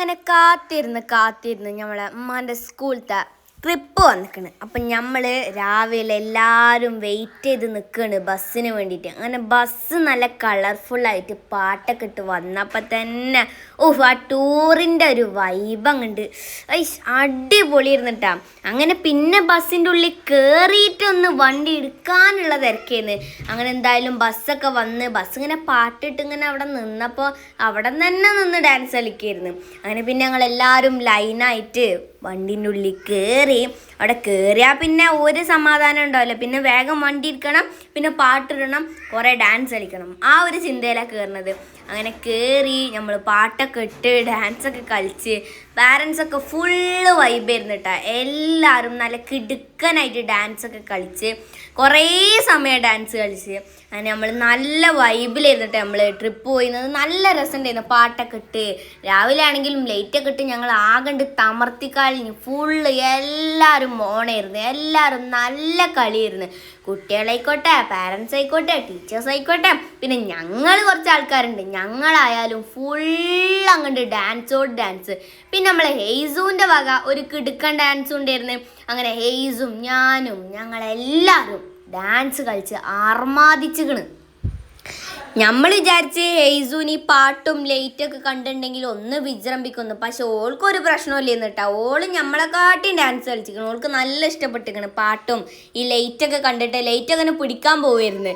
അങ്ങനെ കാത്തിരുന്ന് കാത്തിരുന്ന് നമ്മളെ ഉമ്മാന്റെ സ്കൂളത്തെ ട്രിപ്പ് വന്നിക്കണ്. അപ്പം നമ്മൾ രാവിലെ എല്ലാവരും വെയിറ്റ് ചെയ്ത് നിൽക്കുകയാണ് ബസ്സിന് വേണ്ടിയിട്ട് അങ്ങനെ ബസ് നല്ല കളർഫുള്ളായിട്ട് പാട്ടൊക്കെ ഇട്ട് വന്നപ്പോൾ തന്നെ ഓഹ് ആ ടൂറിന്റെ ഒരു വൈബ് അങ്ങുണ്ട്. ഐസ് അടിപൊളി ഇരുന്നിട്ടാ അങ്ങനെ പിന്നെ ബസ്സിന്റെ ഉള്ളിൽ കയറിയിട്ടൊന്ന് വണ്ടി എടുക്കാനുള്ള തിരക്കേന്ന്. അങ്ങനെ എന്തായാലും ബസ്സൊക്കെ വന്ന് ബസ് ഇങ്ങനെ പാട്ടിട്ട് ഇങ്ങനെ അവിടെ നിന്നപ്പോൾ അവിടെ തന്നെ നിന്ന് ഡാൻസ് കളിക്കായിരുന്നു. അങ്ങനെ പിന്നെ ഞങ്ങൾ എല്ലാവരും ലൈനായിട്ട് വണ്ടീന്റെ ഉള്ളിൽ കയറി അവിടെ കയറിയാൽ പിന്നെ ഒരു സമാധാനം ഉണ്ടാവില്ല. പിന്നെ വേഗം വണ്ടി ഇരിക്കണം പിന്നെ പാട്ടിടണം കുറേ ഡാൻസ് കളിക്കണം. ആ ഒരു ചിന്തയിലാണ് കയറുന്നത് അങ്ങനെ കയറി നമ്മൾ പാട്ടൊക്കെ ഇട്ട് ഡാൻസൊക്കെ കളിച്ച് പാരൻസൊക്കെ ഫുള്ള് വൈബായിരുന്നു കേട്ടോ എല്ലാവരും നല്ല കിടുക്കനായിട്ട് ഡാൻസൊക്കെ കളിച്ച് കുറേ സമയം ഡാൻസ് കളിച്ച്. അങ്ങനെ നമ്മൾ നല്ല വൈബിലിരുന്നിട്ട് നമ്മൾ ട്രിപ്പ് പോയിരുന്നത്. നല്ല രസമുണ്ടായിരുന്നു പാട്ടൊക്കെ ഇട്ട് രാവിലെ ആണെങ്കിലും ലൈറ്റൊക്കെ ഇട്ട് ഞങ്ങൾ ആകണ്ട് തമർത്തിക്കാളിഞ്ഞ് ഫുള്ള് എല്ലാവരും മോണായിരുന്നു. എല്ലാവരും നല്ല കളിയായിരുന്നു. കുട്ടികളായിക്കോട്ടെ പാരൻസ് ആയിക്കോട്ടെ ടീച്ചേഴ്സ് ആയിക്കോട്ടെ പിന്നെ ഞങ്ങൾ കുറച്ച് ആൾക്കാരുണ്ട്. ഞങ്ങളായാലും ഫുൾ അങ്ങോട്ട് ഡാൻസോട് ഡാൻസ് പിന്നെ നമ്മളെ ഹെയ്സൂന്റെ വക ഒരു കിടുക്കൻ ഡാൻസ് ഉണ്ടായിരുന്നു. അങ്ങനെ ഹെയ്സും ഞാനും ഞങ്ങളെല്ലാവരും ഡാൻസ് കളിച്ച് ആർമാദിച്ചുകണ് നമ്മൾ വിചാരിച്ച് ഹെയ്സൂന് ഈ പാട്ടും ഒക്കെ കണ്ടിട്ടുണ്ടെങ്കിൽ ഒന്ന് വിജൃംഭിക്കുന്നു. പക്ഷെ ഓൾക്ക് ഒരു പ്രശ്നമില്ലെന്ന് കേട്ടോ ഓൾ നമ്മളെക്കാട്ടിയും ഡാൻസ് കളിച്ചിരിക്കണം. ഓൾക്ക് നല്ല ഇഷ്ടപ്പെട്ടിരിക്കണ് പാട്ടും. ഈ ലൈറ്റൊക്കെ കണ്ടിട്ട് ലൈറ്റ് അങ്ങനെ പിടിക്കാൻ പോവായിരുന്നു.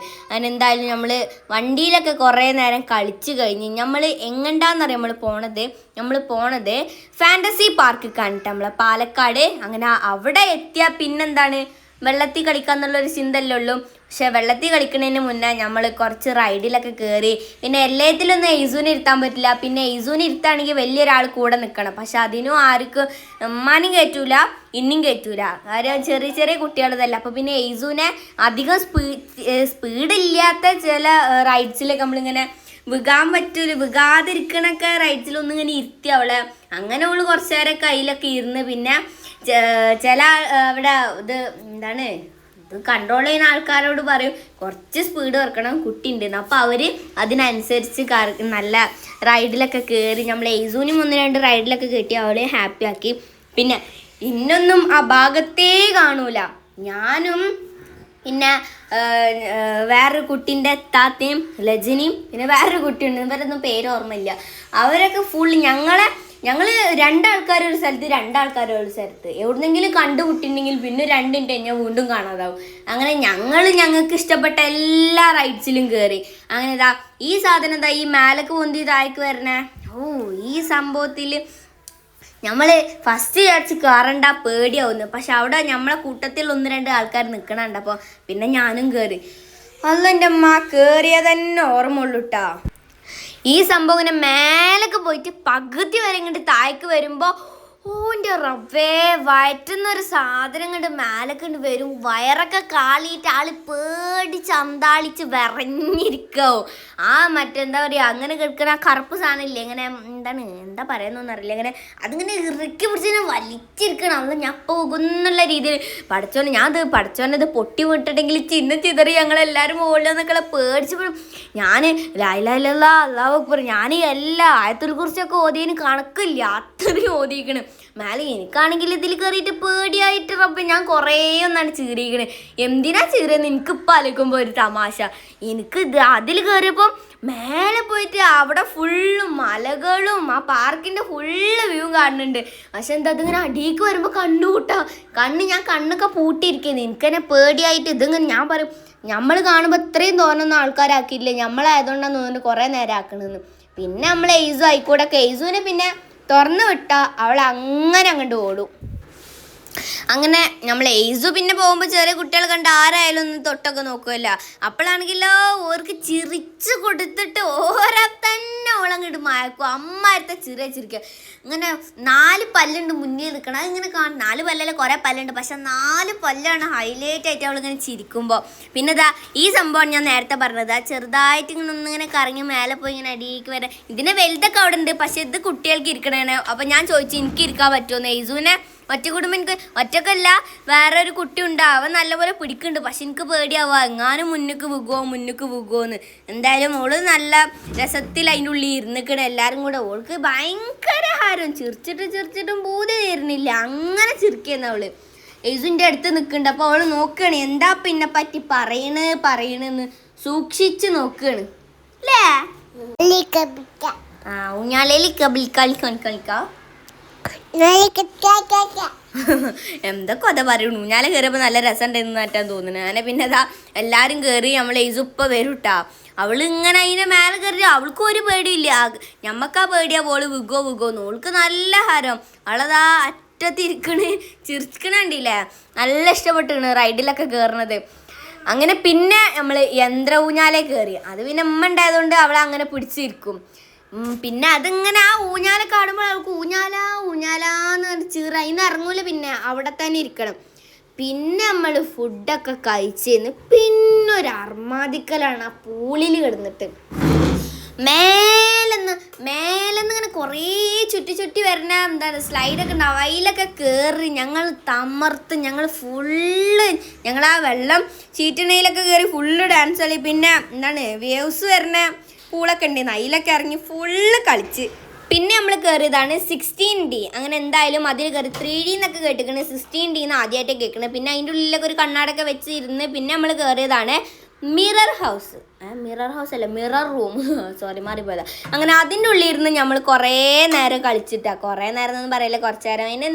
എന്തായാലും നമ്മൾ വണ്ടിയിലൊക്കെ കുറേ നേരം കളിച്ച് കഴിഞ്ഞ് നമ്മൾ എങ്ങണ്ടാന്നറിയാം നമ്മൾ പോണത്. നമ്മൾ പോണത് ഫാന്റസി പാർക്ക് കണ്ടിട്ട് നമ്മളെ പാലക്കാട്. അങ്ങനെ അവിടെ എത്തിയാൽ പിന്നെന്താണ്? വെള്ളത്തിൽ കളിക്കാന്നുള്ളൊരു ചിന്തല്ലേ ഉള്ളൂ. പക്ഷെ വെള്ളത്തിൽ കളിക്കുന്നതിന് മുന്നേ നമ്മൾ കുറച്ച് റൈഡിലൊക്കെ കയറി പിന്നെ എല്ലാത്തിലൊന്നും എയ്സൂന് ഇരുത്താൻ പറ്റില്ല. പിന്നെ എയ്സൂന് ഇരുത്താണെങ്കിൽ വലിയൊരാൾ കൂടെ നിൽക്കണം. പക്ഷെ അതിനും ആർക്കും ഉമ്മാനും കയറ്റൂല ഇന്നും കയറ്റൂല. കാര്യം ചെറിയ ചെറിയ കുട്ടികളതല്ല. അപ്പോൾ പിന്നെ എയ്സൂനെ അധികം സ്പീ സ്പീഡില്ലാത്ത ചില റൈഡ്സിലൊക്കെ നമ്മളിങ്ങനെ വികാൻ പറ്റൂല വികാതിരിക്കണൊക്കെ റൈഡ്സിലൊന്നും ഇങ്ങനെ ഇരുത്തി അവളെ. അങ്ങനെ അവൾ കുറച്ച് നേരം കയ്യിലൊക്കെ ഇരുന്ന് പിന്നെ ചില അവിടെ ഇത് എന്താണ്? കൺട്രോൾ ചെയ്യുന്ന ആൾക്കാരോട് പറയും കുറച്ച് സ്പീഡ് വർക്കണം കുട്ടി ഉണ്ടെന്ന് അപ്പോൾ അവർ അതിനനുസരിച്ച് നല്ല റൈഡിലൊക്കെ കയറി നമ്മൾ എയ്സൂനും ഒന്ന് രണ്ട് റൈഡിലൊക്കെ കയറ്റി അവളെ ഹാപ്പി ആക്കി. പിന്നെ ഇന്നൊന്നും ആ ഭാഗത്തേ കാണൂല. ഞാനും പിന്നെ വേറൊരു കുട്ടീന്റെ താത്തയും ലജനിയും പിന്നെ വേറൊരു കുട്ടിയുണ്ട്. ഇവരൊന്നും പേര് ഓർമ്മയില്ല. അവരൊക്കെ ഫുൾ ഞങ്ങളെ ഞങ്ങൾ രണ്ടാൾക്കാർ ഒരു സ്ഥലത്ത് രണ്ടാൾക്കാർ ഒരു സ്ഥലത്ത്. എവിടുന്നെങ്കിലും കണ്ടുമുട്ടിണ്ടെങ്കിൽ പിന്നെ രണ്ടിന്റെ എന്നെ വീണ്ടും കാണാതാവും. അങ്ങനെ ഞങ്ങൾ ഞങ്ങൾക്ക് ഇഷ്ടപ്പെട്ട എല്ലാ റൈഡ്സിലും കയറി അങ്ങനെ ഇതാ ഈ സാധനം ഇതാ ഈ മേലക്ക് പൊന്തി ഇതായിക്ക് വരണേ? ഓ ഈ സംഭവത്തിൽ നമ്മൾ ഫസ്റ്റ് വിചാരിച്ച് കയറണ്ട പേടിയാവുന്നു. പക്ഷെ അവിടെ നമ്മളെ കൂട്ടത്തിൽ ഒന്ന് രണ്ട് ആൾക്കാർ നിൽക്കണുണ്ട് അപ്പോൾ പിന്നെ ഞാനും കയറി അല്ല എന്റെ അമ്മ കയറിയതന്നെ തന്നെ ഉള്ളൂട്ടാ ഈ സംഭവം ഇങ്ങനെ മേലൊക്കെ പോയിട്ട് പകുതി വരെ ഇങ്ങോട്ട് താഴേക്ക് വരുമ്പോൾ ഓന്റെ റബ്ബേ വയറ്റുന്നൊരു സാധനം കണ്ട് മേലെ കണ്ട് വരും. വയറൊക്കെ കാളിയിട്ട് ആൾ പേടിച്ച് അന്താളിച്ച് വിറഞ്ഞിരിക്കാവും ആ മറ്റെന്താ പറയുക അങ്ങനെ കിടക്കുന്ന ആ കറുപ്പ് സാധനം ഇല്ലേ ഇങ്ങനെ എന്താണ് എന്താ പറയുന്നതെന്ന് അറിയില്ല. ഇങ്ങനെ അതിങ്ങനെ ഇറുക്കി പിടിച്ച് വലിച്ചിരിക്കണം. അല്ല ഞാൻ പോകുന്നുള്ള രീതിയിൽ പഠിച്ചോനെ ഞാൻ അത് പഠിച്ചോണ്ട് ഇത് പൊട്ടി വിട്ടിട്ടെങ്കിൽ ചിന്ന ചിതറി ഞങ്ങളെല്ലാവരും മുകളിൽ നിന്നൊക്കെ പേടിച്ച് പോകും ഞാൻ ലായിലല്ല അള്ളാഹ് ഞാൻ എല്ലാ ആയത്തിനെ കുറിച്ചൊക്കെ ഓതിയതിന് കണക്കില്ല. അത്രയും ഓതിക്കണ്. മേലെ എനിക്കാണെങ്കിൽ ഇതിൽ കയറിയിട്ട് പേടിയായിട്ട് റബ്ബ് ഞാൻ കുറേ ഒന്നാണ് ചീറിയിക്കണേ എന്തിനാ ചീറിയെന്ന് ഇപ്പം അലക്കുമ്പോൾ ഒരു തമാശ. എനിക്ക് ഇത് അതിൽ കയറിയപ്പം മേലെ പോയിട്ട് അവിടെ ഫുള്ളും മലകളും ആ പാർക്കിന്റെ ഫുള്ള് വ്യൂ കാണുന്നുണ്ട്. പക്ഷെ എന്താ അതിങ്ങനെ അടിയിക്ക് വരുമ്പോൾ കണ്ണു കണ്ണ് ഞാൻ കണ്ണൊക്കെ പൂട്ടിയിരിക്കുന്നത് എനിക്കെന്നെ പേടിയായിട്ട് ഇതിങ്ങനെ ഞാൻ പറയും നമ്മൾ കാണുമ്പോൾ ഇത്രയും തോന്നുന്ന ആൾക്കാരാക്കിയില്ലേ? നമ്മളായതുകൊണ്ടാണ് തോന്നുന്നു കുറേ നേരം ആക്കണമെന്ന് പിന്നെ നമ്മൾ എയ്സു ആയിക്കൂടെ. എയ്സുവിന് പിന്നെ തുറന്നു വിട്ടാൽ അവൾ അങ്ങനെ അങ്ങോട്ട് ഓടും. അങ്ങനെ നമ്മൾ എയ്സു പിന്നെ പോകുമ്പോൾ ചെറിയ കുട്ടികൾ കണ്ട് ആരായാലും ഒന്ന് തൊട്ടൊക്കെ നോക്കുമല്ല അപ്പോഴാണെങ്കിലോ ഓർക്ക് ചിരിച്ചു കൊടുത്തിട്ട് ഓരാ തന്നെ ഓളങ്ങോട്ട് മയക്കും. അമ്മാരത്തെ ചിറിയ ചിരിക്കുക ഇങ്ങനെ നാല് പല്ലുണ്ട് മുന്നിൽ നിൽക്കണം അതിങ്ങനെ കാണും നാല് പല്ലല്ല കുറേ പല്ലുണ്ട്. പക്ഷെ നാല് പല്ലാണ് ഹൈലൈറ്റ് ആയിട്ട് അവളിങ്ങനെ ചിരിക്കുമ്പോൾ പിന്നെ ഇതാ ഈ സംഭവമാണ് ഞാൻ നേരത്തെ പറഞ്ഞത്. ആ ചെറുതായിട്ട് ഇങ്ങനെ ഒന്നിങ്ങനെ കറങ്ങി മേലെ പോയി ഇങ്ങനെ അടിയിലേക്ക് വരെ ഇതിനെ വലുതൊക്കെ അവിടെ ഉണ്ട് പക്ഷെ ഇത് കുട്ടികൾക്ക് ഇരിക്കണേ അപ്പം ഞാൻ ചോദിച്ചു എനിക്ക് ഇരിക്കാൻ പറ്റുമോ നെയ്സുവിനെ ഒറ്റ കുടുംബം എനിക്ക് ഒറ്റക്കല്ല വേറെ ഒരു കുട്ടി ഉണ്ട് അവൻ നല്ലപോലെ പിടിക്കുന്നുണ്ട്. പക്ഷെ എനിക്ക് പേടിയാവുക എങ്ങാനും മുന്നുക്ക് പോകുമോ മുന്നുക്ക് പോകുമോന്ന് എന്തായാലും ഓൾ നല്ല രസത്തിൽ അതിന്റെ ഉള്ളിൽ ഇരുന്നിക്കണ. എല്ലാവരും കൂടെ ഓൾക്ക് ഭയങ്കര ഹാരം ചിരിച്ചിട്ട് ചിരിച്ചിട്ടും പൂതി തീരുന്നില്ല. അങ്ങനെ ചിരിക്കുന്ന അവൾ. യേസുവിന്റെ അടുത്ത് നിൽക്കുന്നുണ്ട്. അപ്പോൾ അവൾ നോക്കുകയാണ് എന്താ പിന്നെ പറ്റി? പറയണ് പറയണെന്ന് സൂക്ഷിച്ച് നോക്കുകയാണ്. അല്ലേ? ആ ഊഞ്ഞാലയിൽ കബിൽ കളിക്കാൻ കളിക്കാം. എന്താ കഥ പറയണു? ഞാൻ കയറിയപ്പോൾ നല്ല രസം ഉണ്ടെന്ന് മാറ്റാൻ തോന്നുന്നു. അങ്ങനെ പിന്നെ അതാ എല്ലാരും കയറി നമ്മളെ ഇസുപ്പ വരൂട്ടാ. അവൾ ഇങ്ങനെ അതിന്റെ മേലെ കയറി അവൾക്കും ഒരു പേടിയില്ല. ഞമ്മക്കാ പേടിയാ പോൾ വിഗോ വിഗോന്ന് ഓൾക്ക് നല്ല ഹരം. അവളതാ അറ്റത്തിരിക്കണ് ചിരിക്കണണ്ടില്ലേ നല്ല ഇഷ്ടപ്പെട്ടിക്കണ് റൈഡിലൊക്കെ കയറണത് അങ്ങനെ പിന്നെ നമ്മൾ യന്ത്ര ഊഞ്ഞാലേ കയറി അത് പിന്നെ ഉമ്മ ഉണ്ടായതുകൊണ്ട് അവളെ അങ്ങനെ പിടിച്ചിരിക്കും. പിന്നെ അതിങ്ങനെ ആ ഊഞ്ഞാല കാണുമ്പോൾ അവൾക്ക് ഊഞ്ഞാല ഊഞ്ഞാലാന്ന് പറഞ്ഞ് ചീറ. ഇറങ്ങൂല പിന്നെ അവിടെ തന്നെ ഇരിക്കണം. പിന്നെ നമ്മൾ ഫുഡൊക്കെ കഴിച്ചിരുന്ന് ഒരു അർമാദിക്കലാണ് ആ പൂളിൽ കിടന്നിട്ട്. മേലെന്ന് മേലെന്ന് ഇങ്ങനെ കുറേ ചുറ്റി ചുറ്റി വരുന്ന എന്താണ് സ്ലൈഡൊക്കെ ഉണ്ടാവും. അതിലൊക്കെ കയറി ഞങ്ങൾ തമർത്ത് ഞങ്ങൾ ഫുള്ള് ഞങ്ങൾ ആ വെള്ളം ചീറ്റണയിലൊക്കെ കയറി ഫുള്ള് ഡാൻസ് കളി. പിന്നെ എന്താണ് വേവ്സ് വരുന്ന പൂളൊക്കെ ഉണ്ടായിരുന്നു അതിലൊക്കെ ഇറങ്ങി ഫുള്ള് കളിച്ച്. പിന്നെ നമ്മൾ കയറിയതാണ് സിക്സ്റ്റീൻ ഡി അങ്ങനെ എന്തായാലും അതിൽ കയറി ത്രീ ഡി എന്നൊക്കെ കേട്ടിക്കണ്. സിക്സ്റ്റീൻ ഡി എന്ന് ആദ്യമായിട്ട് കേൾക്കുന്നത് പിന്നെ അതിന്റെ ഉള്ളിലൊക്കെ ഒരു കണ്ണാടൊക്കെ വെച്ച് ഇരുന്ന് പിന്നെ നമ്മൾ കയറിയതാണ് മിറർ ഹൗസ് മിറർ ഹൗസ് അല്ല മിറർ റൂം സോറി മാറിപ്പോയതാ. അങ്ങനെ അതിന്റെ ഉള്ളിൽ ഇരുന്ന് നമ്മൾ കുറേ നേരം കളിച്ചിട്ടാ. കുറേ നേരം എന്നൊന്നും പറയില്ല കുറച്ച് നേരം. അതിനെ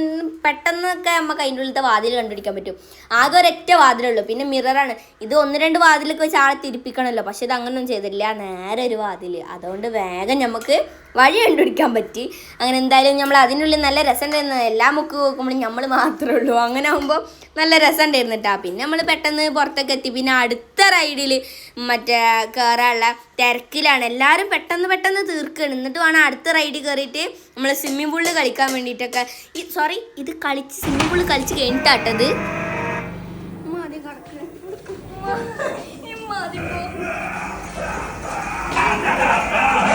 പെട്ടെന്നൊക്കെ നമുക്ക് അതിന്റെ ഉള്ളിലത്തെ വാതിൽ കണ്ടുപിടിക്കാൻ പറ്റും. ആകെ ഒരൊറ്റ വാതിലുള്ളൂ. പിന്നെ മിററാണ് ഇത് ഒന്ന് രണ്ട് വാതിലൊക്കെ വെച്ച് ആളെ തിരിപ്പിക്കണമല്ലോ പക്ഷെ ഇത് അങ്ങനൊന്നും ചെയ്തില്ല നേരെ ഒരു വാതിൽ അതുകൊണ്ട് വേഗം നമുക്ക് വഴി കണ്ടുപിടിക്കാൻ പറ്റി. അങ്ങനെ എന്തായാലും നമ്മൾ അതിനുള്ളിൽ നല്ല രസം ഉണ്ടായിരുന്നു എല്ലാ മുക്ക് നോക്കുമ്പോൾ നമ്മൾ മാത്രമേ ഉള്ളൂ. അങ്ങനെ ആകുമ്പോൾ നല്ല രസം ഉണ്ടായിരുന്നിട്ടാ പിന്നെ നമ്മൾ പെട്ടെന്ന് പുറത്തൊക്കെ എത്തി. പിന്നെ അടുത്ത റൈഡിൽ മറ്റേ കയറാനുള്ള തിരക്കിലാണ്. എല്ലാവരും പെട്ടെന്ന് പെട്ടെന്ന് തീർക്കുകയാണ് എന്നിട്ട് വേണം അടുത്ത റൈഡിൽ കയറിയിട്ട് നമ്മൾ സ്വിമ്മിംഗ് പൂളിൽ കളിക്കാൻ വേണ്ടിയിട്ടൊക്കെ. ഈ സോറി ഇത് കളിച്ച് സ്വിമ്മിംഗ് പൂളിൽ കളിച്ച് കഴിഞ്ഞിട്ടാട്ടത് നമസ്കാരമുണ്ട്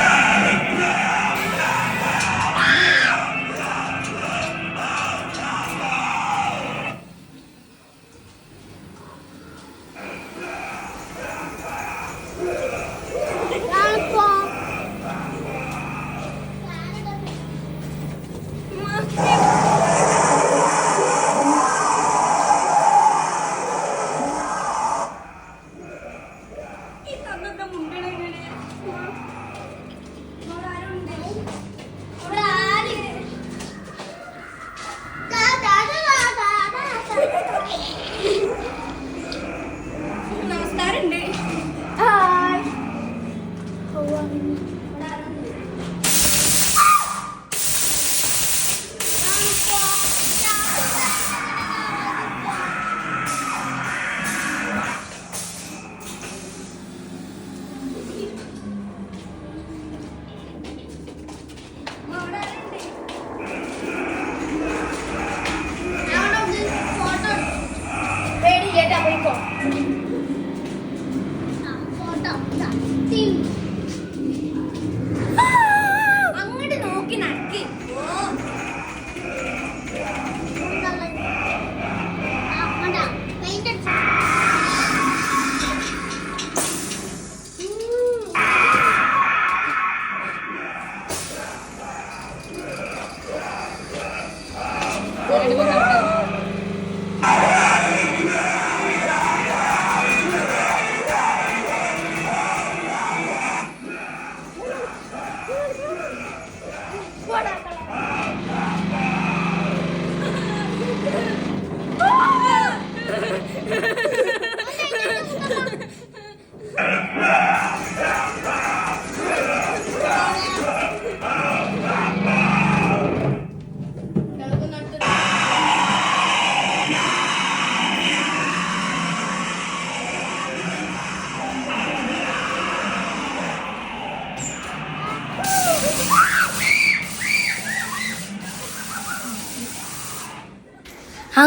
അങ്ങോട്ട് നോക്കി നടക്കി. Thank you.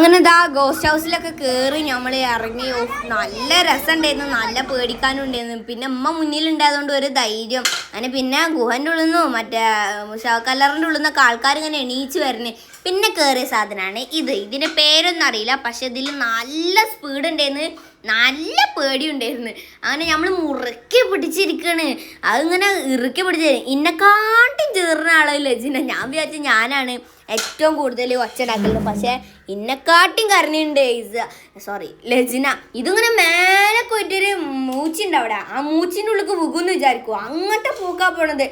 അങ്ങനെ ഗോസ്റ്റ് ഹൗസിലൊക്കെ കയറി നമ്മൾ ഇറങ്ങി. നല്ല രസമുണ്ടായിരുന്നു നല്ല പേടിക്കാനും ഉണ്ടായിരുന്നു പിന്നെ ഉമ്മ മുന്നിലുണ്ടായതുകൊണ്ട് ഒരു ധൈര്യം. അങ്ങനെ പിന്നെ ഗുഹന്റെ ഉള്ളിൽ നിന്നും മറ്റേ കല്ലറിന്റെ ഉള്ളിൽ ആൾക്കാർ ഇങ്ങനെ എണീച്ച് വരണേ. പിന്നെ കയറിയ സാധനമാണ് ഇത്. ഇതിന്റെ പേരൊന്നും അറിയില്ല. പക്ഷെ ഇതിൽ നല്ല സ്പീഡ് ഉണ്ടായിരുന്നു. നല്ല പേടി ഉണ്ടായിരുന്നു അങ്ങനെ നമ്മൾ മുറുക്കി പിടിച്ചിരിക്കണ്. അതിങ്ങനെ ഇറുക്കി പിടിച്ച് ഇന്നെക്കാട്ടും ചേർന്ന ആളല്ലേ ചിന്ന ഞാൻ വിചാരിച്ച ഞാനാണ് ഏറ്റവും കൂടുതൽ ഒച്ചടാക്കുന്നത് പക്ഷേ ഇന്നെക്കാട്ടും കരണിയുണ്ട് സോറി ലജിന. ഇതിങ്ങനെ മേലെ പോയിട്ടൊരു മൂച്ചിണ്ട് അവിടെ. ആ മൂച്ചിന്റെ ഉള്ളിൽ വികുന്ന് വിചാരിക്കും അങ്ങോട്ട് പൂക്കാ പോണത്.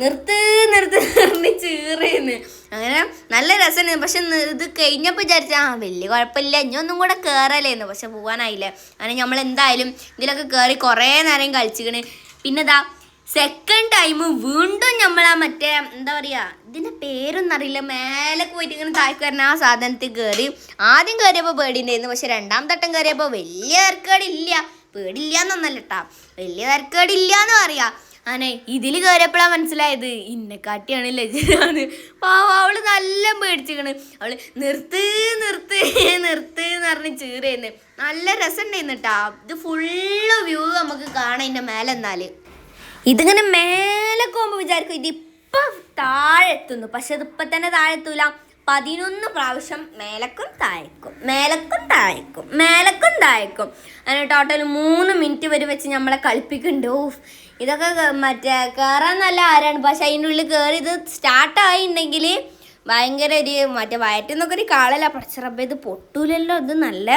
നിർത്ത് നിർത്ത് നിർത്തി ചീറേന്ന്. അങ്ങനെ നല്ല രസമാണ് പക്ഷെ ഇത് കഴിഞ്ഞപ്പോൾ വിചാരിച്ച ആ വലിയ കുഴപ്പമില്ല ഇനി ഒന്നും കൂടെ കയറലേന്ന് പക്ഷെ പോകാനായില്ല അങ്ങനെ നമ്മൾ എന്തായാലും ഇതിലൊക്കെ കയറി കുറേ നേരം കളിച്ചിക്കണ്. പിന്നെ ഇതാ സെക്കൻഡ് ടൈം വീണ്ടും നമ്മൾ ആ മറ്റേ എന്താ പറയാ ഇതിന്റെ പേരൊന്നും അറിയില്ല മേലെ പോയിട്ട് ഇങ്ങനെ താഴ്ക്ക് വരണ ആ സാധനത്തിൽ കയറി ആദ്യം കയറിയപ്പോൾ പേടിണ്ടായിരുന്നു പക്ഷെ രണ്ടാം തട്ടം കയറിയപ്പോൾ വലിയ തിരക്കേടില്ല. പേടില്ല എന്നൊന്നല്ല കേട്ടാ വലിയ തിരക്കേടില്ല എന്ന് പറയാ. അങ്ങനെ ഇതിൽ കയറിയപ്പോഴാണ് മനസ്സിലായത്. ഇന്നെക്കാട്ടിയാണ് ലജനാന്ന് പാവ അവൾ നല്ല പേടിച്ചിക്കണ് അവൾ നിർത്ത് നിർത്ത് നിർത്ത് എന്ന് പറഞ്ഞ് ചീറിയെന്ന്. നല്ല രസമുണ്ടായിരുന്നു കേട്ടാ ഇത് ഫുള്ള് വ്യൂ നമുക്ക് കാണാം ഇതിന്റെ മേലെ എന്നാൽ ഇതിങ്ങനെ മേലെ പോകുമ്പോൾ വിചാരിക്കും ഇതിപ്പം താഴെ എത്തുന്നു പക്ഷെ അതിപ്പം തന്നെ താഴെ എത്തൂല പതിനൊന്ന് പ്രാവശ്യം മേലക്കും താഴേക്കും. മേലക്കും താഴേക്കും. മേലക്കും താഴേക്കും. അങ്ങനെ ടോട്ടൽ മൂന്ന് മിനിറ്റ് വരെ വെച്ച് നമ്മളെ കളിപ്പിക്കുന്നുണ്ട് ഓ ഇതൊക്കെ മറ്റേ കയറാൻ നല്ല ആരാണ്. പക്ഷെ അതിന്റെ ഉള്ളിൽ കയറി ഇത് സ്റ്റാർട്ടായിട്ടുണ്ടെങ്കിൽ ഭയങ്കര ഒരു മറ്റേ വയറ്റിൽ നിന്നൊക്കെ ഒരു കാളല്ല? പടച്ചിറപ്പ് ഇത് പൊട്ടൂലല്ലോ ഇത് നല്ല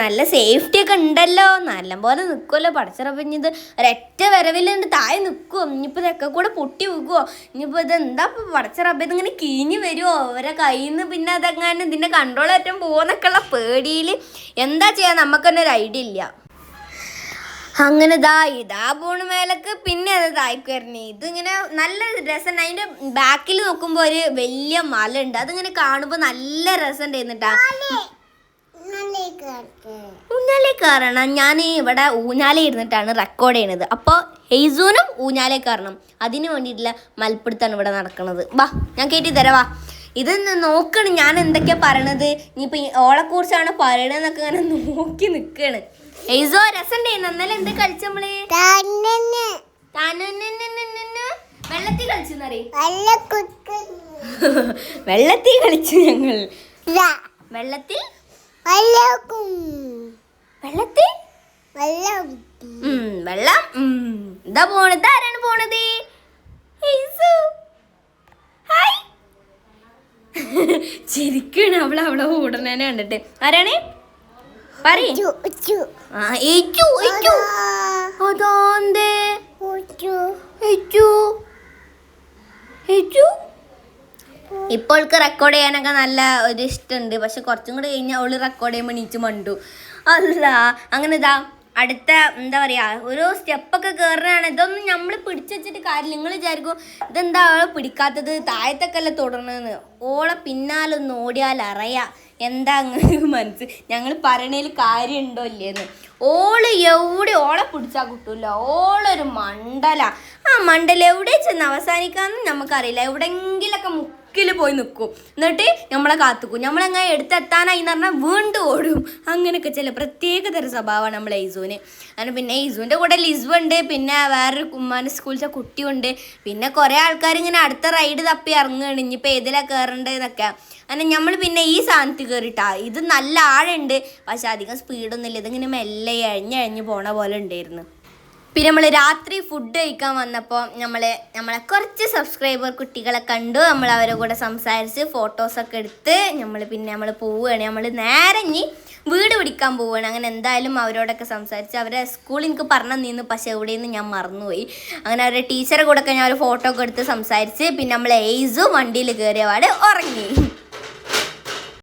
നല്ല സേഫ്റ്റി ഒക്കെ ഉണ്ടല്ലോ. നല്ലപോലെ നിൽക്കുമല്ലോ പടച്ചിറപ്പ് ഇനി ഇത് ഒരൊറ്റ വരവിലുണ്ട്. താഴെ നിൽക്കുമോ ഇനിയിപ്പോൾ ഇതൊക്കെ കൂടെ പൊട്ടി വെക്കുമോ ഇനിയിപ്പോൾ ഇത് എന്താ പടച്ചിറപ്പ് ഇതിങ്ങനെ കീഞ്ഞ് വരുമോ അവരെ കയ്യിൽ നിന്ന് പിന്നെ അതെങ്ങാനും ഇതിന്റെ കൺട്രോൾ ഏറ്റവും പോകുന്നൊക്കെയുള്ള പേടിയിൽ എന്താ ചെയ്യാൻ നമുക്ക് തന്നെ ഒരു ഐഡിയ ഇല്ല. അങ്ങനെ ഇതാ ഇതാ പോണ മേലക്ക്. പിന്നെ അത് തായ്ക്കുവരണേ ഇതിങ്ങനെ നല്ല രസം അതിന്റെ ബാക്കിൽ നോക്കുമ്പോ ഒരു വലിയ മല ഉണ്ട് അതിങ്ങനെ കാണുമ്പോ നല്ല രസം ഉണ്ടായിരുന്നിട്ടാ ഊഞ്ഞാലേ കയറണം ഞാൻ ഇവിടെ ഊഞ്ഞാലെ ഇരുന്നിട്ടാണ് റെക്കോർഡ് ചെയ്യണത്. അപ്പോൾ ഹെയ്സൂനും ഊഞ്ഞാലേ കയറണം അതിന് വേണ്ടിയിട്ടുള്ള മൽപ്പിടുത്താണ് ഇവിടെ നടക്കുന്നത് വാ ഞാൻ കേട്ടി തരവാ ഇത് നോക്കണം. ഞാൻ എന്തൊക്കെയാ പറയണത്? ഇനിയിപ്പോൾ ഓളെ കുറിച്ചാണ് പറയണതെന്നൊക്കെ ഇങ്ങനെ നോക്കി നിൽക്കുകയാണ് ഹെയ്സോ രസം ഉണ്ടായിരുന്നു എന്നാലും എന്ത് കളിച്ച നമ്മൾ. വെള്ളത്തിൽ കളിച്ചു വെള്ളത്തിൽ കളിച്ചു ഞങ്ങൾ വെള്ളത്തിൽ? വെള്ളത്തിൽ? വെള്ളം. എന്താ പോണത്? ആരാണ് പോണത്? ചിരിക്കണ് അവളെ ഉടനെ കണ്ടിട്ട്. ആരാണ് പറയ് ആ, ഏച്ചു, ഏച്ചു. അതാന്തേ. ഇപ്പോൾക്ക് റെക്കോർഡ് ചെയ്യാനൊക്കെ നല്ല ഒരു ഇഷ്ടമുണ്ട് പക്ഷെ കുറച്ചും കൂടി കഴിഞ്ഞാൽ അവൾ റെക്കോർഡ് ചെയ്യുമ്പോൾ നീച്ച് മണ്ടു. അല്ല അങ്ങനെ ഇതാ. അടുത്ത എന്താ പറയാ ഓരോ സ്റ്റെപ്പൊക്കെ കയറാണ് ഇതൊന്നും നമ്മൾ പിടിച്ചു വെച്ചിട്ട് കാര്യം നിങ്ങൾ വിചാരിക്കും ഇതെന്താ അവളെ പിടിക്കാത്തത്? താഴത്തൊക്കെ അല്ലേ തുടർന്നെന്ന് ഓളെ പിന്നാലൊന്ന് ഓടിയാൽ അറിയാം. എന്താ അങ്ങനെ മനസ്സ്? ഞങ്ങൾ പറയണേൽ കാര്യമുണ്ടോ ഇല്ലേന്ന്. ഓൾ എവിടെ ഓളെ പിടിച്ചാൽ കിട്ടൂല. ഓളൊരു മണ്ഡല ആ മണ്ഡല എവിടെ ചെന്ന് അവസാനിക്കാന്ന് നമുക്കറിയില്ല. എവിടെങ്കിലൊക്കെ മുക്കിൽ പോയി നിൽക്കും എന്നിട്ട് നമ്മളെ കാത്തുക്കും. നമ്മളെങ്ങനെ എടുത്തെത്താനായി എന്ന് പറഞ്ഞാൽ വീണ്ടും ഓടും. അങ്ങനെയൊക്കെ ചില പ്രത്യേക തരം സ്വഭാവമാണ് നമ്മളെ ഐസുവിന് അങ്ങനെ പിന്നെ ഐസുവിന്റെ കൂടെ ലിസുണ്ട് പിന്നെ വേറൊരു കുമ്മാന്റെ സ്കൂളിലെ കുട്ടിയുണ്ട്. പിന്നെ കുറേ ആൾക്കാർ ഇങ്ങനെ അടുത്ത റൈഡ് തപ്പി ഇറങ്ങുകയാണ്. ഇനിയിപ്പോൾ ഏതിലാണ് കയറേണ്ടതെന്നൊക്കെ അങ്ങനെ നമ്മൾ പിന്നെ ഈ സാധനത്തിൽ കയറിയിട്ടാ ഇത് നല്ല ആഴുണ്ട്. പക്ഷെ അധികം സ്പീഡൊന്നുമില്ല ഇതിങ്ങനെ മെല്ലെ എഴഞ്ഞഴഞ്ഞ് പോണ പോലെ ഉണ്ടായിരുന്നു. പിന്നെ നമ്മൾ രാത്രി ഫുഡ് കഴിക്കാൻ വന്നപ്പോൾ നമ്മൾ നമ്മളെ കുറച്ച് സബ്സ്ക്രൈബർ കുട്ടികളെ കണ്ടു. നമ്മൾ അവരെ കൂടെ സംസാരിച്ച് ഫോട്ടോസൊക്കെ എടുത്ത് നമ്മൾ പിന്നെ നമ്മൾ പോവുകയാണ്. നമ്മൾ നേരെ ഇനി വീട് പിടിക്കാൻ പോവുകയാണ്. അങ്ങനെ എന്തായാലും അവരോടൊക്കെ സംസാരിച്ച് അവരെ സ്കൂളിൽ എനിക്ക് പറഞ്ഞു പക്ഷേ പക്ഷെ എവിടെയെന്ന് ഞാൻ മറന്നുപോയി. അങ്ങനെ അവരുടെ ടീച്ചറെ കൂടെ ഒക്കെ ഞാൻ ഒരു ഫോട്ടോ ഒക്കെ എടുത്ത് സംസാരിച്ച് പിന്നെ നമ്മൾ എയ്സും വണ്ടിയിൽ കയറിയ പാട് ഉറങ്ങി.